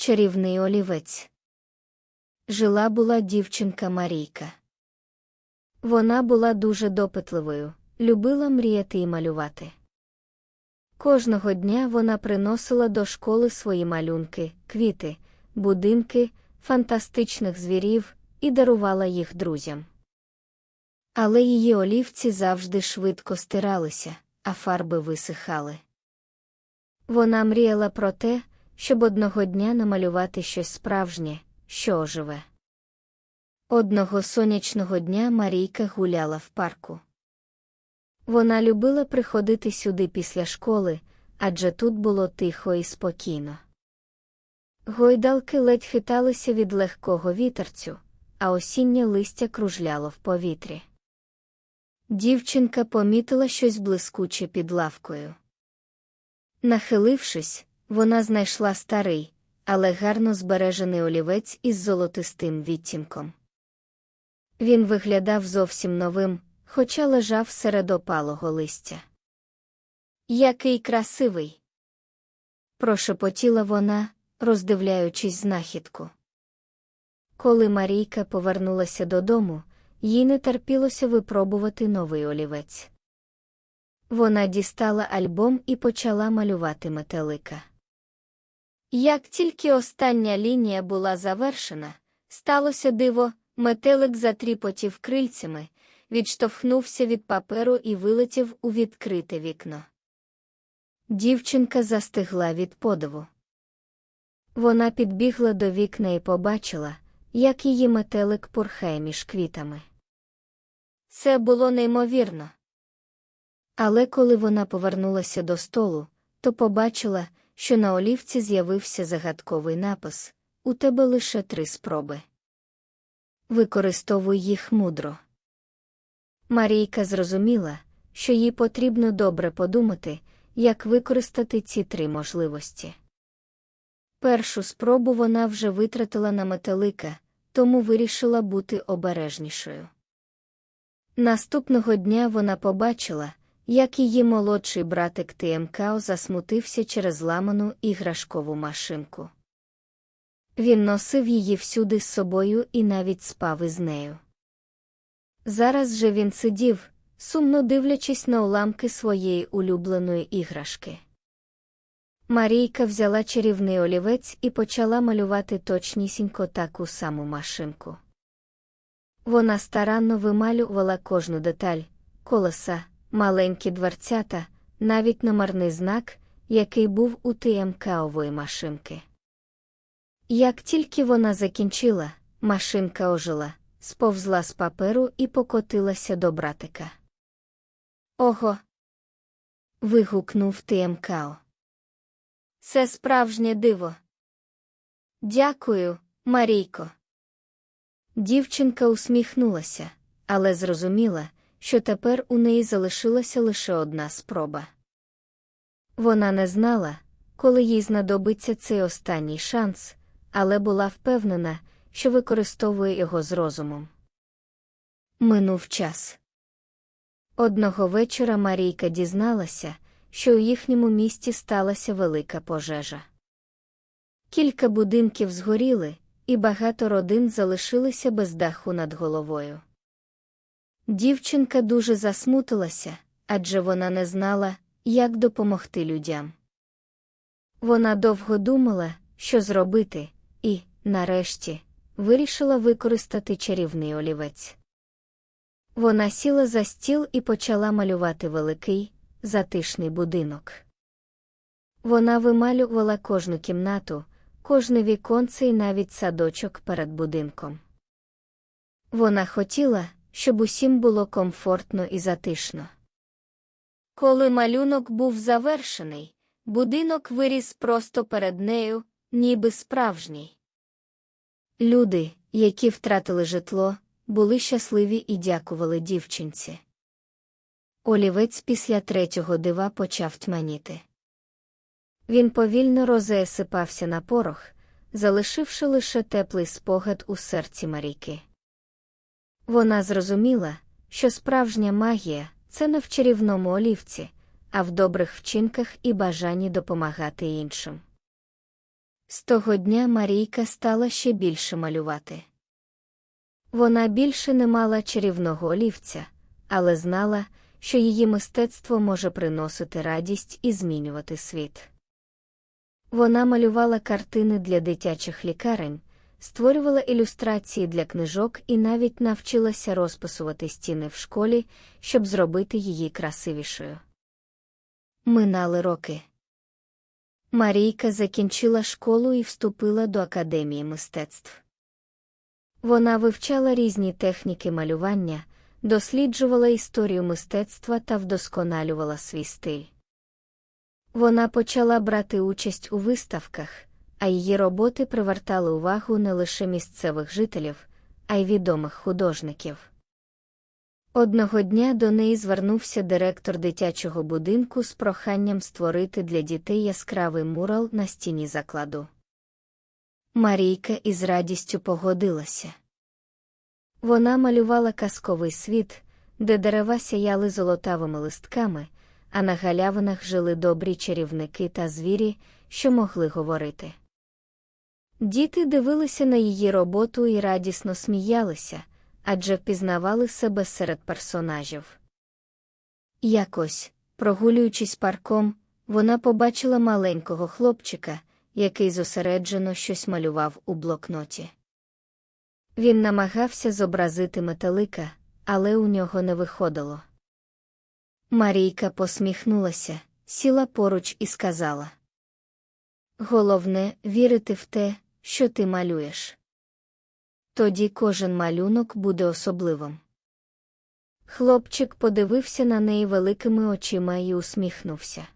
Чарівний олівець. Жила була дівчинка Марійка. Вона була дуже допитливою, любила мріяти і малювати. Кожного дня вона приносила до школи свої малюнки, квіти, будинки, фантастичних звірів і дарувала їх друзям. Але її олівці завжди швидко стиралися, а фарби висихали. Вона мріяла про те, щоб одного дня намалювати щось справжнє, що оживе. Одного сонячного дня Марійка гуляла в парку. Вона любила приходити сюди після школи, адже тут було тихо і спокійно. Гойдалки ледь хиталися від легкого вітерцю, а осіннє листя кружляло в повітрі. Дівчинка помітила щось блискуче під лавкою. Нахилившись, вона знайшла старий, але гарно збережений олівець із золотистим відтінком. Він виглядав зовсім новим, хоча лежав серед опалого листя. Який красивий! прошепотіла вона, роздивляючись знахідку. Коли Марійка повернулася додому, їй не терпілося випробувати новий олівець. Вона дістала альбом і почала малювати метелика. Як тільки остання лінія була завершена, сталося диво, метелик затріпотів крильцями, відштовхнувся від паперу і вилетів у відкрите вікно. Дівчинка застигла від подиву. Вона підбігла до вікна і побачила, як її метелик порхає між квітами. Це було неймовірно. Але коли вона повернулася до столу, то побачила, що на олівці з'явився загадковий напис У тебе лише три спроби. Використовуй їх мудро. Марійка зрозуміла, що їй потрібно добре подумати, як використати ці три можливості. Першу спробу вона вже витратила на метелика, тому вирішила бути обережнішою. Наступного дня вона побачила, як її молодший братик ТМКО засмутився через ламану іграшкову машинку. Він носив її всюди з собою і навіть спав із нею. Зараз же він сидів, сумно дивлячись на уламки своєї улюбленої іграшки. Марійка взяла чарівний олівець і почала малювати точнісінько таку саму машинку. Вона старанно вималювала кожну деталь, колеса, маленькі дверцята, навіть номерний знак, який був у ТМКової машинки. Як тільки вона закінчила, машинка ожила, сповзла з паперу і покотилася до братика. Ого. вигукнув ТМКО. Це справжнє диво. Дякую, Марійко. Дівчинка усміхнулася, але зрозуміла, що тепер у неї залишилася лише одна спроба. Вона не знала, коли їй знадобиться цей останній шанс, але була впевнена, що використовує його з розумом. Минув час. Одного вечора Марійка дізналася, що у їхньому місті сталася велика пожежа. Кілька будинків згоріли, і багато родин залишилися без даху над головою. Дівчинка дуже засмутилася, адже вона не знала, як допомогти людям. Вона довго думала, що зробити, і, нарешті, вирішила використати чарівний олівець. Вона сіла за стіл і почала малювати великий, затишний будинок. Вона вималювала кожну кімнату, кожне віконце і навіть садочок перед будинком. Вона хотіла, щоб усім було комфортно і затишно. Коли малюнок був завершений, будинок виріс просто перед нею, ніби справжній. Люди, які втратили житло, були щасливі і дякували дівчинці. Олівець після третього дива почав тьманіти. Він повільно розесипався на порох, залишивши лише теплий спогад у серці Марійки. Вона зрозуміла, що справжня магія це не в чарівному олівці, а в добрих вчинках і бажанні допомагати іншим. З того дня Марійка стала ще більше малювати. Вона більше не мала чарівного олівця, але знала, що її мистецтво може приносити радість і змінювати світ. Вона малювала картини для дитячих лікарень, створювала ілюстрації для книжок і навіть навчилася розписувати стіни в школі, щоб зробити її красивішою. Минали роки. Марійка закінчила школу і вступила до Академії мистецтв. Вона вивчала різні техніки малювання, досліджувала історію мистецтва та вдосконалювала свій стиль. Вона почала брати участь у виставках, а її роботи привертали увагу не лише місцевих жителів, а й відомих художників. Одного дня до неї звернувся директор дитячого будинку з проханням створити для дітей яскравий мурал на стіні закладу. Марійка із радістю погодилася. Вона малювала казковий світ, де дерева сяяли золотавими листками, а на галявинах жили добрі чарівники та звірі, що могли говорити. Діти дивилися на її роботу і радісно сміялися, адже впізнавали себе серед персонажів. Якось, прогулюючись парком, вона побачила маленького хлопчика, який зосереджено щось малював у блокноті. Він намагався зобразити метелика, але у нього не виходило. Марійка посміхнулася, сіла поруч і сказала: Головне вірити в те, що ти малюєш. Тоді кожен малюнок буде особливим. Хлопчик подивився на неї великими очима і усміхнувся.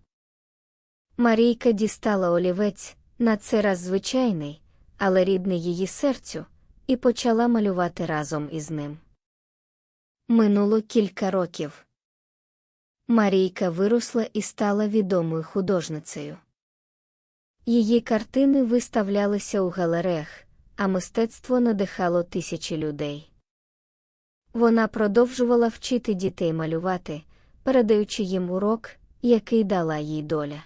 Марійка дістала олівець, на це раз звичайний, але рідний її серцю, і почала малювати разом із ним. Минуло кілька років. Марійка виросла і стала відомою художницею. Її картини виставлялися у галереях, а мистецтво надихало тисячі людей. Вона продовжувала вчити дітей малювати, передаючи їм урок, який дала їй доля.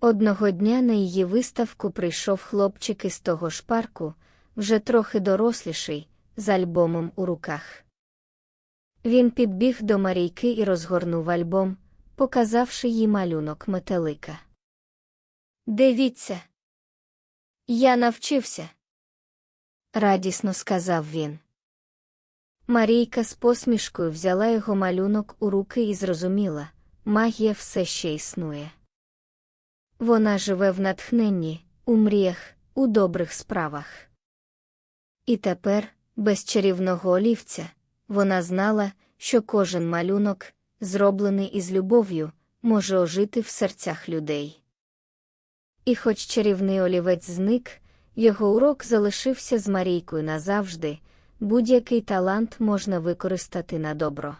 Одного дня на її виставку прийшов хлопчик із того ж парку, вже трохи доросліший, з альбомом у руках. Він підбіг до Марійки і розгорнув альбом, показавши їй малюнок метелика. Дивіться. Я навчився, радісно сказав він. Марійка з посмішкою взяла його малюнок у руки і зрозуміла магія все ще існує. Вона живе в натхненні, у мріях, у добрих справах. І тепер, без чарівного олівця, вона знала, що кожен малюнок, зроблений із любов'ю, може ожити в серцях людей. І хоч чарівний олівець зник, його урок залишився з Марійкою назавжди, будь-який талант можна використати на добро.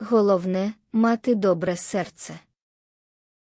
Головне мати добре серце.